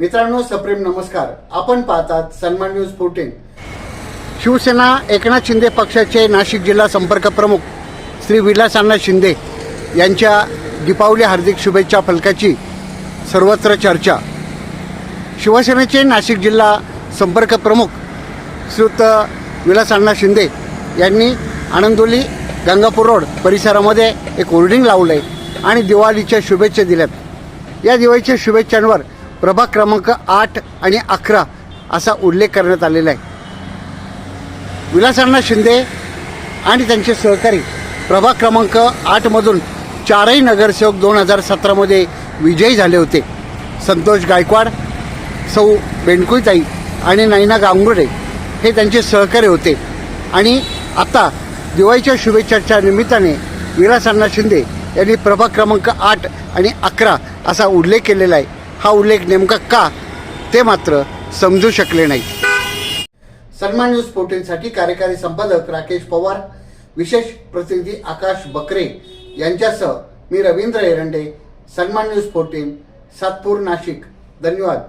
मित्रांनो सप्रेम नमस्कार. आपण पाहतात सन्मान न्यूज फोर्टीन शिवसेना एकनाथ शिंदे पक्षाचे नाशिक जिल्हा संपर्क प्रमुख श्री विलास अण्णा शिंदे यांच्या दीपावली हार्दिक शुभेच्छा फलकाची सर्वत्र चर्चा. शिवसेनेचे नाशिक जिल्हा संपर्क प्रमुख श्रीयुत विलास अण्णा शिंदे यांनी आनंदोली गंगापूर रोड परिसरामध्ये एक होर्डिंग लावलं आहे आणि दिवाळीच्या शुभेच्छा दिल्यात. या दिवाळीच्या शुभेच्छांवर प्रभाग क्रमांक आठ आणि अकरा असा उल्लेख करण्यात आलेला आहे. विलासांना शिंदे आणि त्यांचे सहकारी प्रभाग क्रमांक आठमधून चारही नगरसेवक दोन हजार सतरामध्ये विजयी झाले होते. संतोष गायकवाड सौ बेंडकुईताई आणि नैना गांगुडे हे त्यांचे सहकारी होते. आणि आता दिवाळीच्या शुभेच्छाच्या निमित्ताने विलासांना शिंदे यांनी प्रभाग क्रमांक आठ आणि अकरा असा उल्लेख केलेला आहे. हा उल्लेख नेमका का? ते मात्र समजू शकले नाही सन्मान न्यूज फोर्टीनसाठी कार्यकारी संपादक राकेश पवार विशेष प्रतिनिधी आकाश बकरे यांच्यासह मी रवींद्र एरंडे सन्मान न्यूज फोर्टीन सातपूर नाशिक. धन्यवाद.